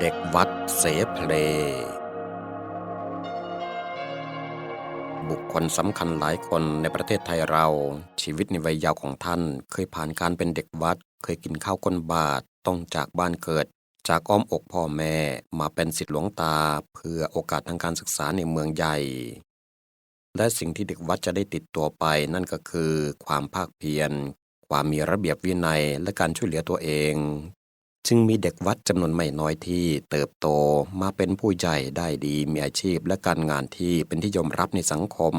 เด็กวัดเสเพล บุคคลสำคัญหลายคนในประเทศไทยเรา ชีวิตในวัยยาวของท่าน เคยผ่านการเป็นเด็กวัด เคยกินข้าวก้นบาทต้องจากบ้านเกิด จากอ้อมอกพ่อแม่มาเป็นศิษย์หลวงตา เพื่อโอกาสทางการศึกษาในเมืองใหญ่ และสิ่งที่เด็กวัดจะได้ติดตัวไปนั่นก็คือ ความภาคเพียรความมีระเบียบวินัยและการช่วยเหลือตัวเอง จึงมีเด็กวัดจำนวนไม่น้อยที่เติบโตมาเป็นผู้ใหญ่ได้ดีมีอาชีพและการงานที่เป็นที่ยอมรับในสังคม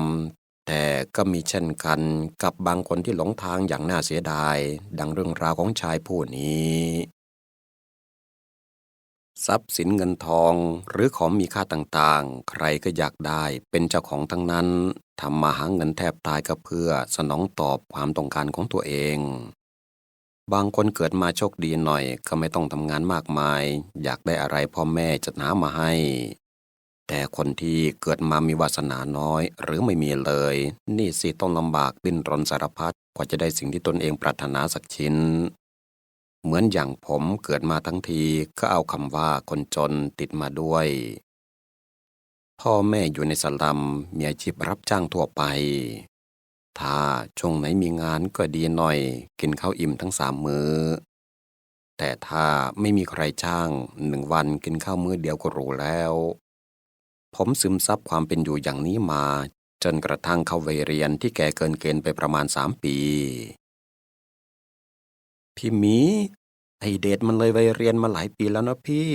แต่ก็มีเช่นกันกับบางคนที่หลงทางอย่างน่าเสียดาย ดังเรื่องราวของชายผู้นี้ ทรัพย์สินเงินทองหรือของมีค่าต่างๆ ใครก็อยากได้เป็นเจ้าของทั้งนั้นทำมาหาเงินแทบตายก็เพื่อสนองตอบความต้องการของตัวเอง บางคนเกิดมาโชคดีหน่อย ก็ไม่ต้องทำงานมากมาย อยากได้อะไรพ่อแม่จะหามาให้ แต่คนที่เกิดมามีวาสนาน้อย หรือไม่มีเลย นี่สิต้องลำบากดิ้นรนสารพัดกว่าจะได้สิ่งที่ตนเองปรารถนาสักชิ้น เหมือนอย่างผมเกิดมาทั้งทีก็เอาคำว่าคนจนติดมาด้วย พ่อแม่อยู่ในสลัมมีอาชีพรับจ้างทั่วไป ถ้าช่วงไหนมีงานก็ดีหน่อย กินข้าวอิ่มทั้งสามมือ้อ แต่ถ้าไม่มีใครจ้างหนึ่งวันกินข้าวมื้อเดียวก็รู้แล้ว ผมซึมซับความเป็นอยู่อย่างนี้มา จนกระทั่งเข้าวัยเรียนที่แก่เกินเกณฑ์ไปประมาณสามปี พี่หมี ไอเดทมันเลยวัยเรียนมาหลายปีแล้วนะพี่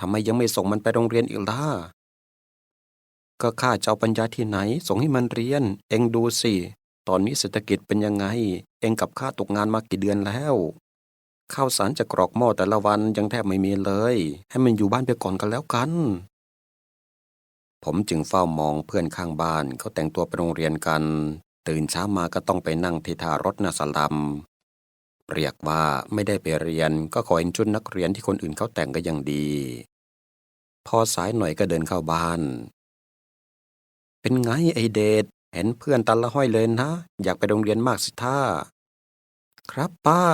ทำไมยังไม่ส่งมันไปโรงเรียนอีกล่ะก็ข้าจะเอาปัญญาที่ไหน ส่งให้มันเรียน เองดูสิ ตอนนี้เศรษฐกิจเป็นยังไง เองกับข้าตกงานมากี่เดือนแล้วข้าวสารจะกรอกหม้อแต่ละวันยังแทบไม่มีเลย ให้มันอยู่บ้านไปก่อนกันแล้วกัน ผมจึงเฝ้ามองเพื่อนข้างบ้านเขาแต่งตัวไปโรงเรียนกัน ตื่นเช้ามาก็ต้องไปนั่งที่ท่ารถนาสลัมเรียกว่าไม่ได้ไปเรียนก็ขอเห็นชุดนักเรียนที่คนอื่นเขาแต่งก็ยังดี พอสายหน่อยก็เดินเข้าบ้าน เป็นไงไอเดท เห็นเพื่อนตันละห้อยเลยนะ อยากไปโรงเรียนมากสิท่า ครับป้า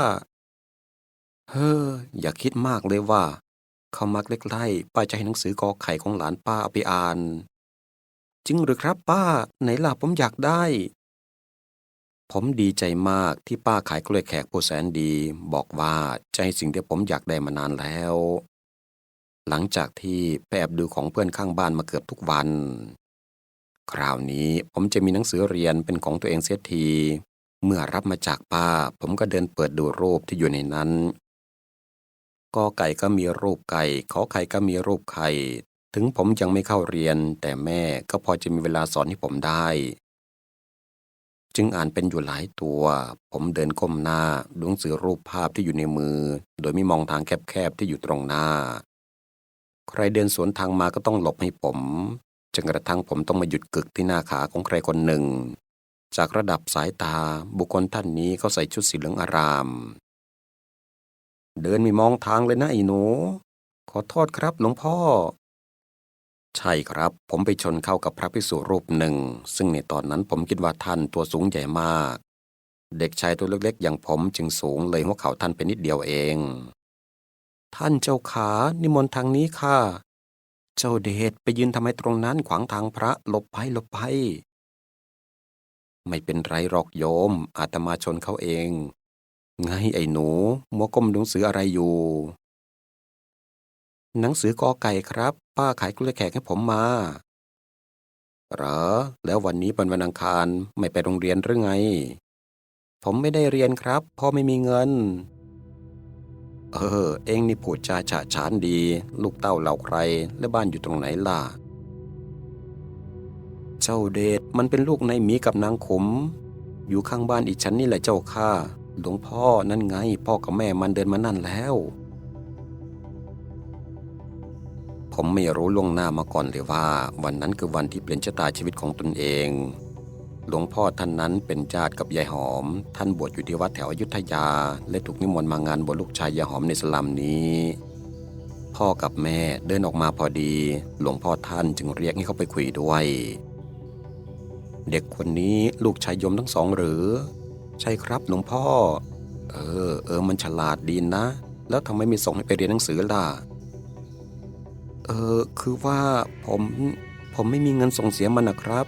เฮ้อ อย่าคิดมากเลยว่า เขามาใกล้ๆป้าจะให้หนังสือกอไข่ของหลานป้าเอาไปอ่าน จริงหรือครับป้า ไหนล่ะผมอยากได้ ผมดีใจมากที่ป้าขายกล้วยแขกผู้แสนดี บอกว่าจะให้สิ่งที่ผมอยากได้มานานแล้ว หลังจากที่ไปแอบดูของเพื่อนข้างบ้านมาเกือบทุกวัน คราวนี้ผมจะมีหนังสือเรียนเป็นของตัวเองเสียที เมื่อรับมาจากป้า ผมก็เดินเปิดดูรูปที่อยู่ในนั้นกอไก่ก็มีรูปไก่ขอไข่ก็มีรูปไข่ ถึงผมยังไม่เข้าเรียน แต่แม่ก็พอจะมีเวลาสอนให้ผมได้ จึงอ่านเป็นอยู่หลายตัว ผมเดินก้มหน้าดูหนังสือรูปภาพที่อยู่ในมือ โดยไม่มองทางแคบๆที่อยู่ตรงหน้า ใครเดินสวนทางมาก็ต้องหลบให้ผม จนกระทั่งผมต้องมาหยุดกึกที่หน้าขาของใครคนหนึ่ง จากระดับสายตาบุคคลท่านนี้เขาใส่ชุดสีเหลืองอาราม เดินไม่มองทางเลยนะไอ้หนู ขอโทษครับหลวงพ่อ ใช่ครับผมไปชนเข้ากับพระภิกษุรูปหนึ่ง ซึ่งในตอนนั้นผมคิดว่าท่านตัวสูงใหญ่มาก เด็กชายตัวเล็กๆ อย่างผมจึงสูงเลยหัวเข่าท่านเป็นนิดเดียวเอง ท่านเจ้าขานิมนต์ทางนี้ค่ะ เจ้าเดชไปยืนทำไมตรงนั้นขวางทางพระหลบไปหลบไป ไม่เป็นไรหรอกโยม อาตมาชนเขาเอง ไงไอ้หนู มัวก้มหนังสืออะไรอยู่ หนังสือกอไก่ครับ ป้าขายกล้วยแขกให้ผมมาหรอ แล้ววันนี้เป็นวันอังคารไม่ไปโรงเรียนหรือไง ผมไม่ได้เรียนครับพ่อไม่มีเงิน เออ เองนี่พูดจาฉะฉานดี ลูกเต้าเหล่าใคร และบ้านอยู่ตรงไหนล่ะ เจ้าเดชมันเป็นลูกในหมีกับนางขม อยู่ข้างบ้านอีกชั้นนี่แหละเจ้าข้าหลวงพ่อนั่นไง พ่อกับแม่มันเดินมานั่นแล้ว ผมไม่รู้ล่วงหน้ามาก่อนเลยว่า วันนั้นคือวันที่เปลี่ยนชะตาชีวิตของตนเอง หลวงพ่อท่านนั้นเป็นญาติกับยายหอม ท่านบวชอยู่ที่วัดแถวอยุธยา และถูกนิมนต์มางานบวชลูกชายยายหอมในสลัมนี้ พ่อกับแม่เดินออกมาพอดี หลวงพ่อท่านจึงเรียกให้เขาไปคุยด้วย เด็กคนนี้ลูกชายยมทั้งสองหรือ ใช่ครับหลวงพ่อ เออ เออมันฉลาดดีนะ แล้วทำไมไม่ส่งให้ไปเรียนหนังสือล่ะเออคือว่าผมผมไม่มีเงินส่งเสียมันนะครับ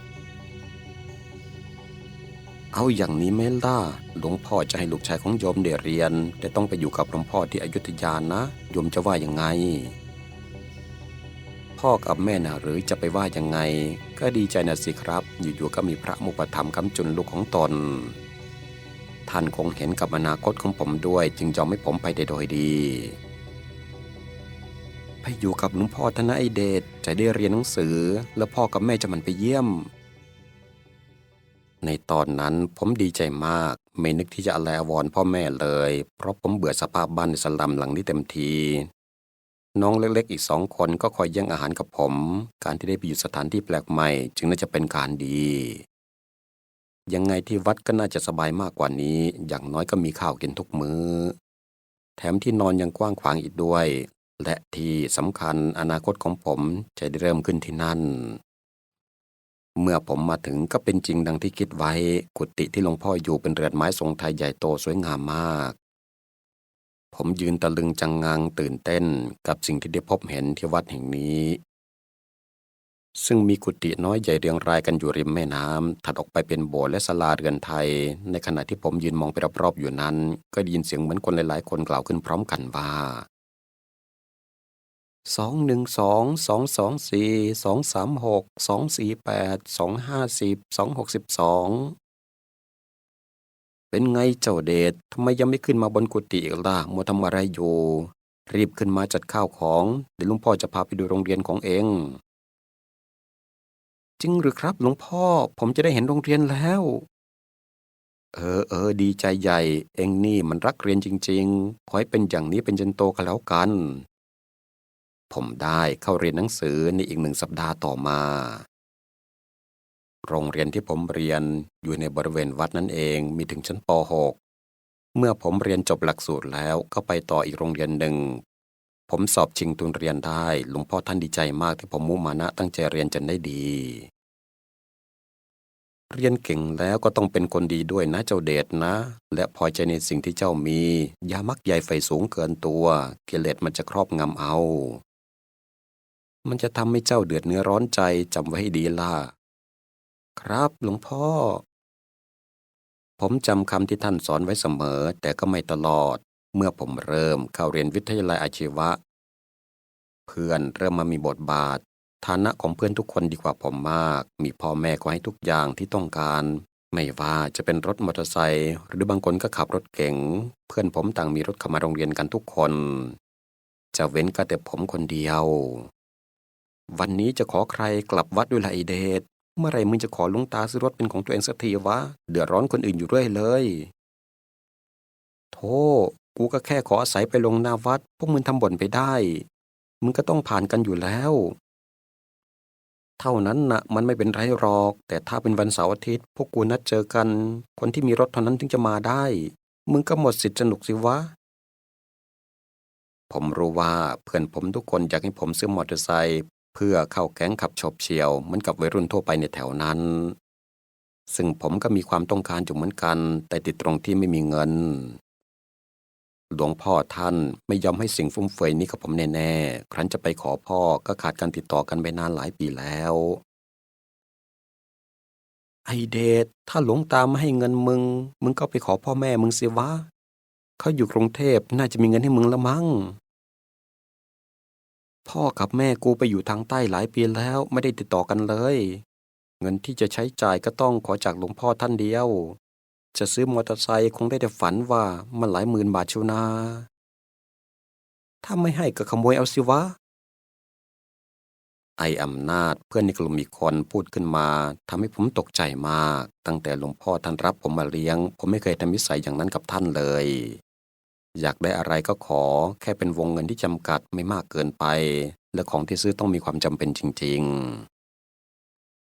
เอาอย่างนี้ไหมล่ะหลวงพ่อจะให้ลูกชายของโยมเดี๋ยเรียน แต่ต้องไปอยู่กับหลวงพ่อที่อยุธยานะ โยมจะว่ายังไง พ่อกับแม่นะหรือจะไปว่ายังไง ก็ดีใจนะสิครับ อยู่ๆก็มีพระมุปถัมคำจุนลูกของตน ท่านคงเห็นกับอนาคตของผมด้วย จึงยอมให้ผมไปได้โดยดีไปอยู่กับหลวงพ่อธนะไอเดชจะได้เรียนหนังสือ แล้วพ่อกับแม่จะมันไปเยี่ยม ในตอนนั้นผมดีใจมาก ไม่นึกที่จะอะไรอวรพ่อแม่เลย เพราะผมเบื่อสภาพบ้านในสลัมหลังนี้เต็มที น้องเล็กๆอีกสองคนก็คอยแย่งอาหารกับผม การที่ได้ไปอยู่สถานที่แปลกใหม่ จึงน่าจะเป็นการดี ยังไงที่วัดก็น่าจะสบายมากกว่านี้ อย่างน้อยก็มีข้าวกินทุกมือ้อ แถมที่นอนยังกว้างขวางอีกด้วย และที่สำคัญอนาคตของผมจะได้เริ่มขึ้นที่นั่น เมื่อผมมาถึงก็เป็นจริงดังที่คิดไว้ กุฏิที่หลวงพ่ออยู่เป็นเรือนไม้ทรงไทยใหญ่โตสวยงามมาก ผมยืนตะลึงจังงังตื่นเต้นกับสิ่งที่ได้พบเห็นที่วัดแห่งนี้ ซึ่งมีกุฏิน้อยใหญ่เรียงรายกันอยู่ริมแม่น้ำถัดออกไปเป็นโบสถ์และศาลาเรือนไทย ในขณะที่ผมยืนมองไปรอบๆอยู่นั้น ก็ได้ยินเสียงเหมือนคนหลายๆ คนกล่าวขึ้นพร้อมกันว่า สองหนึ่งสองสองสองสี่สองสามหกสองสี่แปดสองห้าสิบสองหกสิบสองเป็นไงเจ้าเดชทำไมยังไม่ขึ้นมาบนกุฏิอีกล่ะมัวทำอะไรอยู่ รีบขึ้นมาจัดข้าวของ เดี๋ยวลุงพ่อจะพาไปดูโรงเรียนของเอง จริงหรือครับหลวงพ่อผมจะได้เห็นโรงเรียนแล้ว เออเออดีใจใหญ่ เองนี่มันรักเรียนจริง ๆ ขอให้เป็นอย่างนี้เป็นจนโตกันแล้วกัน ผมได้เข้าเรียนหนังสือในอีกหนึ่งสัปดาห์ต่อมา โรงเรียนที่ผมเรียนอยู่ในบริเวณวัดนั่นเองมีถึงชั้นป .6 เมื่อผมเรียนจบหลักสูตรแล้วก็ไปต่ออีกโรงเรียนหนึ่ง ผมสอบชิงทุนเรียนได้ หลวงพ่อท่านดีใจมากที่ผมมุ่งมานะตั้งใจเรียนจนได้ดี เรียนเก่งแล้วก็ต้องเป็นคนดีด้วยนะเจ้าเดชนะ และพอใจในสิ่งที่เจ้ามี อย่ามักใหญ่ไฟสูงเกินตัว กิเลสมันจะครอบงำเอา มันจะทำให้เจ้าเดือดเนื้อร้อนใจจำไว้ให้ดีล่ะ ครับหลวงพ่อ ผมจำคำที่ท่านสอนไว้เสมอ แต่ก็ไม่ตลอด เมื่อผมเริ่มเข้าเรียนวิทยาลัยอาชีวะ เพื่อนเริ่มมามีบทบาท ฐานะของเพื่อนทุกคนดีกว่าผมมาก มีพ่อแม่ก็ให้ทุกอย่างที่ต้องการ ไม่ว่าจะเป็นรถมอเตอร์ไซค์หรือบางคนก็ขับรถเก๋ง เพื่อนผมต่างมีรถเข้ามาโรงเรียนกันทุกคน จะเว้นก็แต่ผมคนเดียว วันนี้จะขอใครกลับวัดด้วยละไอเดชเมื่อไรมึงจะขอลุงตาซื้อรถเป็นของตัวเองสักทีวะ เดือดร้อนคนอื่นอยู่เรื่อยเลย โธ่กูก็แค่ขออาศัยไปลงหน้าวัด พวกมึงทำบ่นไปได้ มึงก็ต้องผ่านกันอยู่แล้ว เท่านั้นนะมันไม่เป็นไรหรอก แต่ถ้าเป็นวันเสาร์อาทิตย์ พวกกูนัดเจอกัน คนที่มีรถเท่านั้นถึงจะมาได้ มึงก็หมดสิทธิ์สนุกสิวะ ผมรู้ว่าเพื่อนผมทุกคนอยากให้ผมซื้อมอเตอร์ไซค์ เพื่อเข้าแก๊งขับฉบเฉียวเหมือนกับวัยรุ่นทั่วไปในแถวนั้น ซึ่งผมก็มีความต้องการอยู่เหมือนกัน แต่ติดตรงที่ไม่มีเงิน หลวงพ่อท่านไม่ยอมให้สิ่งฟุ่มเฟือยนี้กับผมแน่ๆ ครั้นจะไปขอพ่อก็ขาดการติดต่อกันไปนานหลายปีแล้ว ไอเดชถ้าหลวงตามไม่ให้เงินมึง มึงก็ไปขอพ่อแม่มึงสิวะ เขาอยู่กรุงเทพน่าจะมีเงินให้มึงละมั้ง พ่อกับแม่กูไปอยู่ทางใต้หลายปีแล้วไม่ได้ติดต่อกันเลย เงินที่จะใช้จ่ายก็ต้องขอจากหลวงพ่อท่านเดียว จะซื้อมอเตอร์ไซค์คงได้แต่ฝันว่ามันหลายหมื่นบาทชิวนา ถ้าไม่ให้ก็ขโมยเอาสิวะ ไออำนาจเพื่อนในกลุ่มอีกคนพูดขึ้นมาทำให้ผมตกใจมาก ตั้งแต่หลวงพ่อท่านรับผมมาเลี้ยง ผมไม่เคยทำนิสัยอย่างนั้นกับท่านเลย อยากได้อะไรก็ขอ แค่เป็นวงเงินที่จำกัดไม่มากเกินไป และของที่ซื้อต้องมีความจำเป็นจริง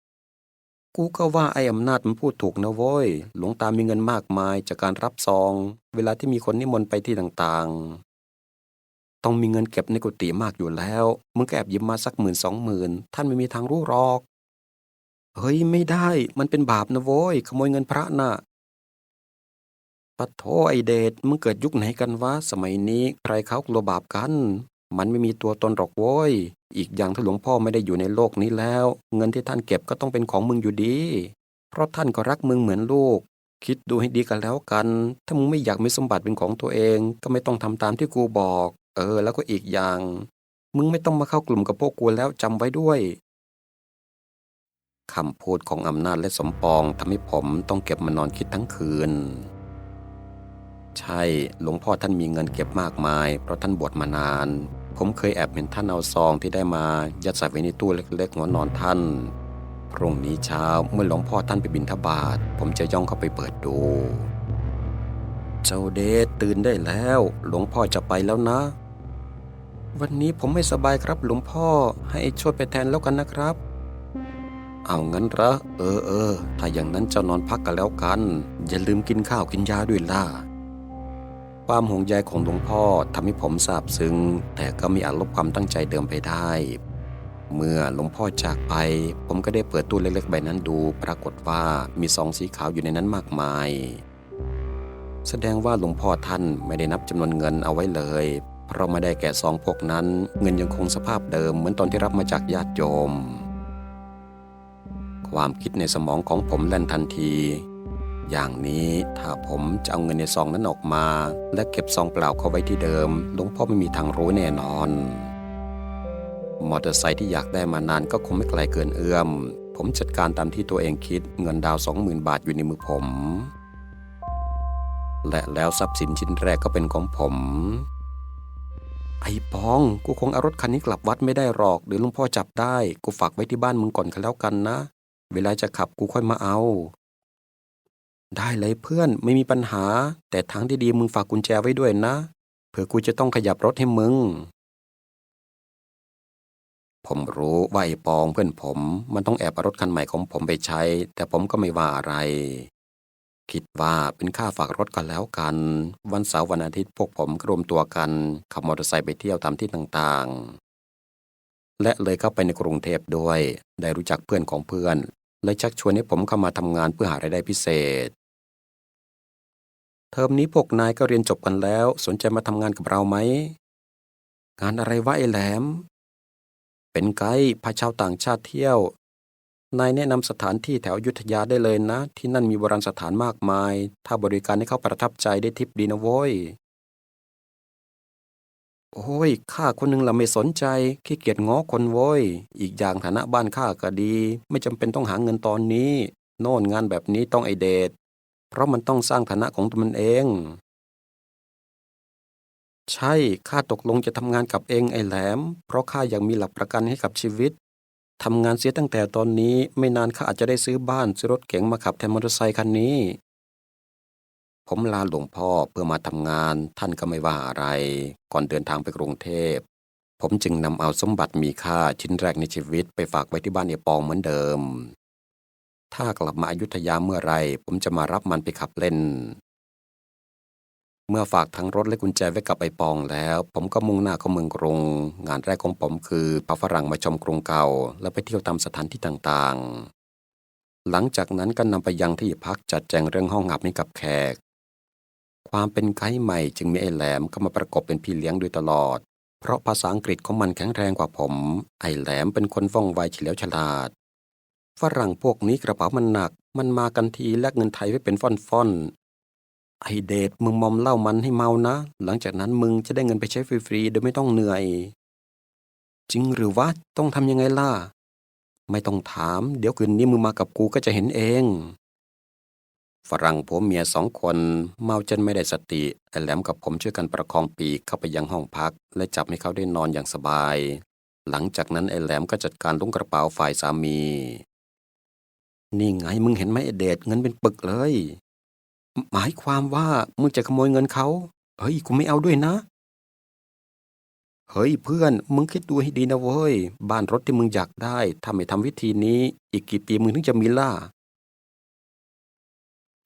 ๆ กูก็ว่าไอ้อำนาจมันพูดถูกนะโว้ย หลวงตามีเงินมากมายจากการรับซอง เวลาที่มีคนนิมนต์ไปที่ต่างๆ ต้องมีเงินเก็บในกุฏิมากอยู่แล้ว มึงก็แอบยิบมาสักหมื่นสองหมื่นท่านไม่มีทางรู้หรอก เฮ้ยไม่ได้ มันเป็นบาปนะโว้ย ขโมยเงินพระน่ะ ปะโทไอเดชมึงเกิดยุคไหนกันวะสมัยนี้ ใครเขากลัวบาปกัน มันไม่มีตัวตนหรอกโว้ย อีกอย่างถ้าหลวงพ่อไม่ได้อยู่ในโลกนี้แล้ว เงินที่ท่านเก็บก็ต้องเป็นของมึงอยู่ดี เพราะท่านก็รักมึงเหมือนลูก คิดดูให้ดีกันแล้วกัน ถ้ามึงไม่อยากมีสมบัติเป็นของตัวเอง ก็ไม่ต้องทำตามที่กูบอก เออ แล้วก็อีกอย่าง มึงไม่ต้องมาเข้ากลุ่มกับพวกกูแล้วจำไว้ด้วยคำพูดของอำนาจและสมปองทำให้ผมต้องเก็บมานอนคิดทั้งคืน ใช่ หลวงพ่อท่านมีเงินเก็บมากมาย เพราะท่านบวชมานาน ผมเคยแอบเห็นท่านเอาซองที่ได้มายัดใส่ไว้ในตู้เล็กๆหัวนอนท่านพรุ่งนี้เช้าเมื่อหลวงพ่อท่านไปบิณฑบาตผมจะย่องเข้าไปเปิดดู เจ้าเดชตื่นได้แล้ว หลวงพ่อจะไปแล้วนะ วันนี้ผมไม่สบายครับหลวงพ่อให้ไอ้โชดไปแทนแล้วกันนะครับ เอางั้นเหรอเออเออถ้าอย่างนั้นเจ้านอนพักกันแล้วกัน อย่าลืมกินข้าวกินยาด้วยล่ะ ความห่วงใยของหลวงพ่อทำให้ผมซาบซึ้ง แต่ก็มีอาจลบความตั้งใจเดิมไปได้ เมื่อหลวงพ่อจากไป ผมก็ได้เปิดตู้เล็กๆใบนั้นดู ปรากฏว่ามีซองสีขาวอยู่ในนั้นมากมาย แสดงว่าหลวงพ่อท่านไม่ได้นับจำนวนเงินเอาไว้เลย เพราะไม่ได้แกะซองพวกนั้น เงินยังคงสภาพเดิมเหมือนตอนที่รับมาจากญาติโยมความคิดในสมองของผมแล่นทันที อย่างนี้ถ้าผมจะเอาเงินในซองนั้นออกมา และเก็บซองเปล่าเข้าไว้ที่เดิมหลวงพ่อไม่มีทางรู้แน่นอน มอเตอร์ไซค์ที่อยากได้มานานก็คงไม่ไกลเกินเอื้อม ผมจัดการตามที่ตัวเองคิดเงินดาวสองหมื่นบาทอยู่ในมือผม และแล้วทรัพย์สินชิ้นแรกก็เป็นของผม ไอ้ปอง กูคงเอารถคันนี้กลับวัดไม่ได้หรอกเดี๋ยวหลุงพ่อจับได้ กูฝากไว้ที่บ้านมึงก่อนกันแล้วกันนะ เวลาจะขับกูค่อยมาเอา ได้เลยเพื่อนไม่มีปัญหา แต่ทางที่ดีมึงฝากกุญแจไว้ด้วยนะ เผื่อกูจะต้องขยับรถให้มึง ผมรู้ว่าไอ้ปองเพื่อนผม มันต้องแอบเอารถคันใหม่ของผมไปใช้ แต่ผมก็ไม่ว่าอะไร คิดว่าเป็นค่าฝากรถกันแล้วกัน วันเสาร์วันอาทิตย์พวกผมก็รวมตัวกัน ขับมอเตอร์ไซค์ไปเที่ยวตามที่ต่างๆ และเลยเข้าไปในกรุงเทพด้วย ได้รู้จักเพื่อนของเพื่อนเลยชักชวนให้ผมเข้ามาทำงานเพื่อหารายได้พิเศษ เทอมนี้พวกนายก็เรียนจบกันแล้ว สนใจมาทำงานกับเราไหม งานอะไรวะไอ้แหลม เป็นไกด์พาชาวต่างชาติเที่ยว นายแนะนำสถานที่แถวยุทธยาได้เลยนะ ที่นั่นมีโบราณสถานมากมาย ถ้าบริการให้เขาประทับใจได้ทิปดีนะโว้ย โอ้ย ข้าคนหนึ่งละไม่สนใจ ขี้เกียจง้อคนโว้ย อีกอย่างฐานะบ้านข้าก็ดี ไม่จำเป็นต้องหาเงินตอนนี้ โน่นงานแบบนี้ต้องไอเดท เพราะมันต้องสร้างฐานะของตัวมันเอง ใช่ข้าตกลงจะทำงานกับเองไอ้แหลม เพราะข้ายากมีหลักประกันให้กับชีวิตทำงานเสียตั้งแต่ตอนนี้ไม่นานข้าอาจจะได้ซื้อบ้านซื้อรถเก๋งมาขับแทนมอเตอร์ไซคันนี้ ผมลาหลวงพ่อเพื่อมาทำงานท่านก็ไม่ว่าอะไร ก่อนเดินทางไปกรุงเทพ ผมจึงนำเอาสมบัติมีค่าชิ้นแรกในชีวิตไปฝากไว้ที่บ้านเอปองเหมือนเดิม ถ้ากลับมาอายุทยาเมื่อไรผมจะมารับมันไปขับเล่น เมื่อฝากทั้งรถและกุญแจไว้กับไอปองแล้ว ผมก็มุ่งหน้าเข้าเมืองกรุง งานแรกของผมคือพาฝรั่งมาชมกรุงเก่า และไปเที่ยวตามสถานที่ต่างๆ หลังจากนั้นก็นำไปยังที่พักจัดแจงเรื่องห้องหับให้กับแขก ความเป็นไกด์ใหม่จึงมีไอแหลมเข้ามาประกบเป็นพี่เลี้ยงโดยตลอด เพราะภาษาอังกฤษของมันแข็งแรงกว่าผม ไอแหลมเป็นคนว่องไวเฉลียวฉลาด ฝรั่งพวกนี้กระเป๋ามันหนัก มันมากันทีแลกเงินไทยไว้เป็นฟ่อนๆ ไอเดทมึงมอมเหล้ามันให้เมานะ หลังจากนั้นมึงจะได้เงินไปใช้ฟรีๆ โดยไม่ต้องเหนื่อย จริงหรือวะ ต้องทำยังไงล่ะ ไม่ต้องถาม เดี๋ยวคืนนี้มึงมากับกูก็จะเห็นเอง ฝรั่งผัวเมียสองคน เมาจนไม่ได้สติ ไอแหลมกับผมช่วยกันประคองปีกเข้าไปยังห้องพัก และจับให้เขาได้นอนอย่างสบาย หลังจากนั้นไอแหลมก็จัดการลุงกระเป๋าฝ่ายสามี นี่ไงมึงเห็นไหมไอเดทเงินเป็นปึกเลย หมายความว่ามึงจะขโมยเงินเขาเฮ้ยกูไม่เอาด้วยนะ เฮ้ยเพื่อน มึงคิดดูให้ดีนะเว้ย บ้านรถที่มึงอยากได้ถ้าไม่ทำวิธีนี้ อีกกี่ปีมึงถึงจะมีล่ะ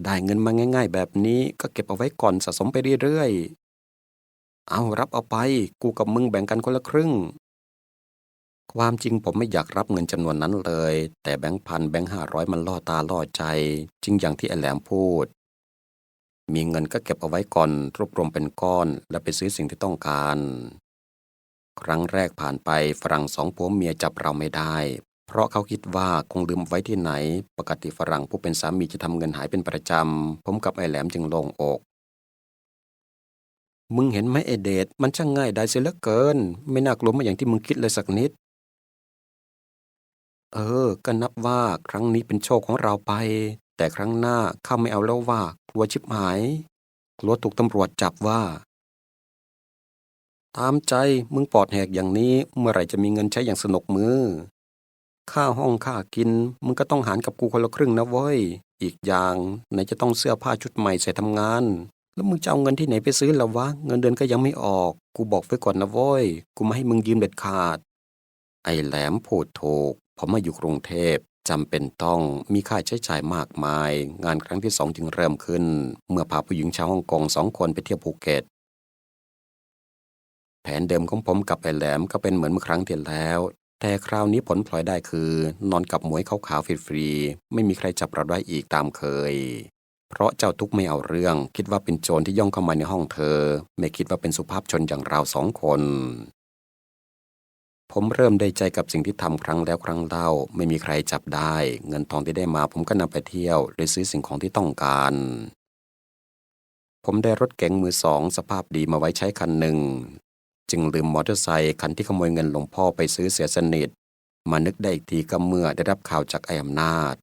ได้เงินมาง่าย ๆ แบบนี้ก็เก็บเอาไว้ก่อนสะสมไปเรื่อยๆ เอารับเอาไป กูกับมึงแบ่งกันคนละครึ่ง ความจริงผมไม่อยากรับเงินจำนวนนั้นเลย แต่แบงค์พันแบงค์ห้าร้อยมันล่อตาล่อใจ จริงอย่างที่ไอแหลมพูด มีเงินก็เก็บเอาไว้ก่อน รวบรวมเป็นก้อน แล้วไปซื้อสิ่งที่ต้องการ ครั้งแรกผ่านไปฝรั่งสองผัวเมียจับเราไม่ได้ เพราะเขาคิดว่าคงลืมไว้ที่ไหน ปกติฝรั่งผู้เป็นสามีจะทำเงินหายเป็นประจำผมกับไอแหลมจึงโล่งอกมึงเห็นไหมไอเดทมันช่างง่ายได้เสียเหลือเกิน ไม่น่ากลัวมาอย่างที่มึงคิดเลยสักนิด เออ ก็นับว่าครั้งนี้เป็นโชคของเราไป แต่ครั้งหน้าข้าไม่เอาแล้วว่ากลัวชิบหายกลัวถูกตำรวจจับว่า ตามใจมึงปอดแหกอย่างนี้เมื่อไหร่จะมีเงินใช้อย่างสนุกมือ ค่าห้องค่ากิน มึงก็ต้องหารกับกูคนละครึ่งนะเว้ย อีกอย่างไหนจะต้องเสื้อผ้าชุดใหม่ใส่ทำงาน แล้วมึงจะเอาเงินที่ไหนไปซื้อละวะ เงินเดือนก็ยังไม่ออก กูบอกไว้ก่อนนะเว้ย กูไม่ให้มึงยืมเด็ดขาด ไอ้แหลมพูดโถก ผมมาอยู่กรุงเทพจำเป็นต้องมีค่าใช้จ่ายมากมาย งานครั้งที่สองจึงเริ่มขึ้น เมื่อพาผู้หญิงชาวฮ่องกงสองคนไปเที่ยวภูเก็ต แผนเดิมของผมกับไอแหลมก็เป็นเหมือนเมื่อครั้งที่แล้ว แต่คราวนี้ผลพลอยได้คือ นอนกับหมวยขาวๆฟรีๆไม่มีใครจับเราได้อีกตามเคย เพราะเจ้าทุกไม่เอาเรื่อง คิดว่าเป็นโจรที่ย่องเข้ามาในห้องเธอ ไม่คิดว่าเป็นสุภาพชนอย่างเราสองคน ผมเริ่มได้ใจกับสิ่งที่ทำครั้งแล้วครั้งเล่า ไม่มีใครจับได้ เงินทองที่ได้มาผมก็นำไปเที่ยวหรือซื้อสิ่งของที่ต้องการ ผมได้รถเก๋งมือสอง สภาพดีมาไว้ใช้คันหนึ่ง จึงลืมมอเตอร์ไซค์คันที่ขโมยเงินหลวงพ่อไปซื้อเสียสนิท มานึกได้อีกทีก็เมื่อได้รับข่าวจากไอ้อำนาจ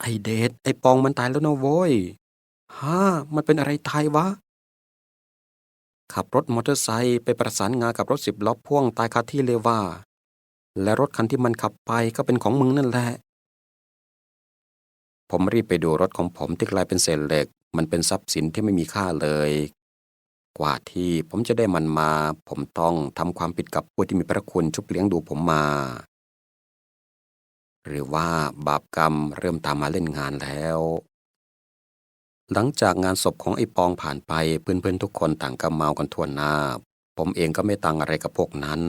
ไอเดทไอปองมันตายแล้วนะโว้ยฮ่ามันเป็นอะไรตายวะ ขับรถมอเตอร์ไซค์ไปประสานงากับรถสิบล้อพ่วงตายคาที่เลยว่า และรถคันที่มันขับไปก็เป็นของมึงนั่นแหละ ผมรีบไปดูรถของผมที่กลายเป็นเศษเหล็ก มันเป็นทรัพย์สินที่ไม่มีค่าเลย กว่าที่ผมจะได้มันมา ผมต้องทำความผิดกับผู้ที่มีพระคุณชุบเลี้ยงดูผมมา หรือว่าบาปกรรมเริ่มตามมาเล่นงานแล้ว หลังจากงานศพของไอ้ปองผ่านไปเพื่อนๆทุกคนต่างก็เมากันทั่วหน้า ผมเองก็ไม่ต่างอะไรกับพวกนั้น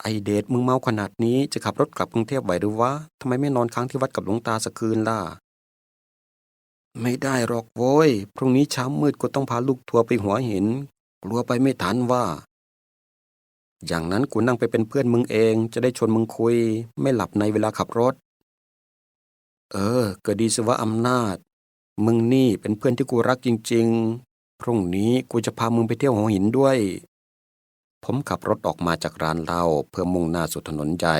ไอเดทมึงเมาขนาดนี้จะขับรถกลับกรุงเทพไหวหรือวะทำไมไม่นอนค้างที่วัดกับหลวงตาสักคืนล่ะ ไม่ได้หรอกโว้ย พรุ่งนี้เช้ามืดก็ต้องพาลูกทัวร์ไปหัวหิน กลัวไปไม่ทันว่า อย่างนั้นกูนั่งไปเป็นเพื่อนมึงเองจะได้ชวนมึงคุย ไม่หลับในเวลาขับรถ เออ ก็ดีสิว่าอำนาจ มึงนี่เป็นเพื่อนที่กูรักจริง ๆ พรุ่งนี้กูจะพามึงไปเที่ยวหัวหินด้วย ผมขับรถออกมาจากร้านเหล้าเพื่อมุ่งหน้าสู่ถนนใหญ่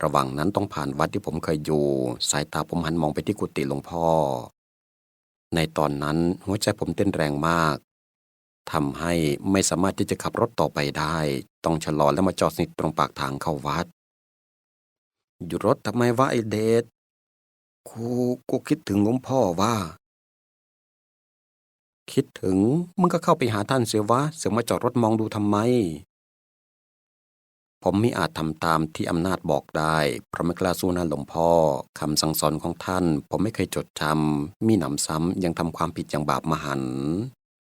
ระหว่างนั้นต้องผ่านวัดที่ผมเคยอยู่ สายตาผมหันมองไปที่กุฏิหลวงพ่อ ในตอนนั้นหัวใจผมเต้นแรงมากทำให้ไม่สามารถที่จะขับรถต่อไปได้ ต้องชะลอและมาจอดสนิทตรงปากทางเข้าวัด หยุดรถทำไมวะไอเดทกูกูคิดถึงหลวงพ่อว่า คิดถึง มึงก็เข้าไปหาท่านเสียวะ เสือมาจอดรถมองดูทำไม ผมไม่อาจทำตามที่อำนาจบอกได้ เพราะไม่กล้าสู้หน้าหลวงพ่อคำสั่งสอนของท่าน ผมไม่เคยจดจำมีหนำซ้ำยังทำความผิดอย่างบาปมหันต์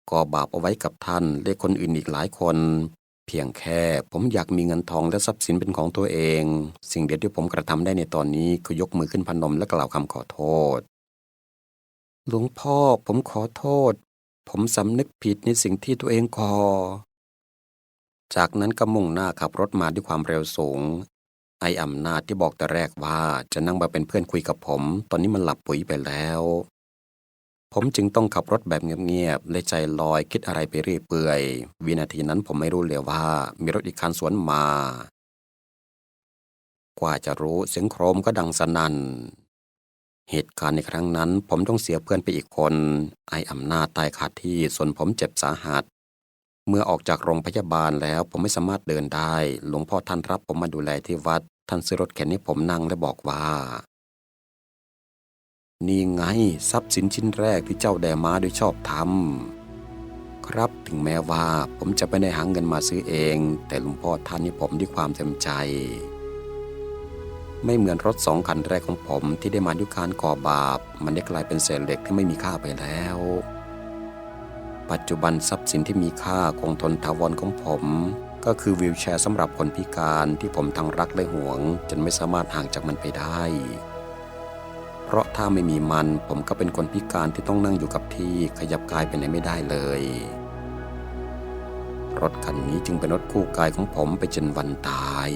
ก็บาปเอาไว้กับท่านและคนอื่นอีกหลายคน เพียงแค่ผมอยากมีเงินทองและทรัพย์สินเป็นของตัวเอง สิ่งเดียวที่ผมกระทำได้ในตอนนี้คือยกมือขึ้นพนมและกล่าวคำขอโทษหลวงพ่อผมขอโทษ ผมสำนึกผิดในสิ่งที่ตัวเองก่อ จากนั้นก็มุ่งหน้าขับรถมาด้วยความเร็วสูง ไอ้อำนาจที่บอกแต่แรกว่าจะนั่งมาเป็นเพื่อนคุยกับผม ตอนนี้มันหลับปุ๋ยไปแล้ว ผมจึงต้องขับรถแบบเงียบๆและใจลอยคิดอะไรไปเรื่อยเปื่อย วินาทีนั้นผมไม่รู้เลยว่า มีรถอีกคันสวนมา กว่าจะรู้เสียงโครมก็ดังสนั่น เหตุการณ์ในครั้งนั้น ผมต้องเสียเพื่อนไปอีกคน ไอ้อำนาจตายขาดที่ส่วนผมเจ็บสาหัส เมื่อออกจากโรงพยาบาลแล้วผมไม่สามารถเดินได้ หลวงพ่อท่านรับผมมาดูแลที่วัด ท่านซื้อรถเข็นให้ผมนั่งและบอกว่า นี่ไงทรัพย์สินชิ้นแรกที่เจ้าได้มาโดยชอบธรรมครับถึงแม้ว่าผมจะไม่ได้หาเงินมาซื้อเอง แต่หลวงพ่อท่านให้ผมด้วยความเต็มใจ ไม่เหมือนรถสองคันแรกของผมที่ได้มาด้วยการก่อบาป มันได้กลายเป็นเศษเหล็กที่ไม่มีค่าไปแล้ว ปัจจุบันทรัพย์สินที่มีค่าคงทนถาวรของผม ก็คือวิวแชร์สำหรับคนพิการที่ผมทั้งรักและห่วง จนไม่สามารถห่างจากมันไปได้ เพราะถ้าไม่มีมันผมก็เป็นคนพิการที่ต้องนั่งอยู่กับที่ขยับกายไปไหนไม่ได้เลย รถคันนี้จึงเป็นรถคู่กายของผมไปจนวันตาย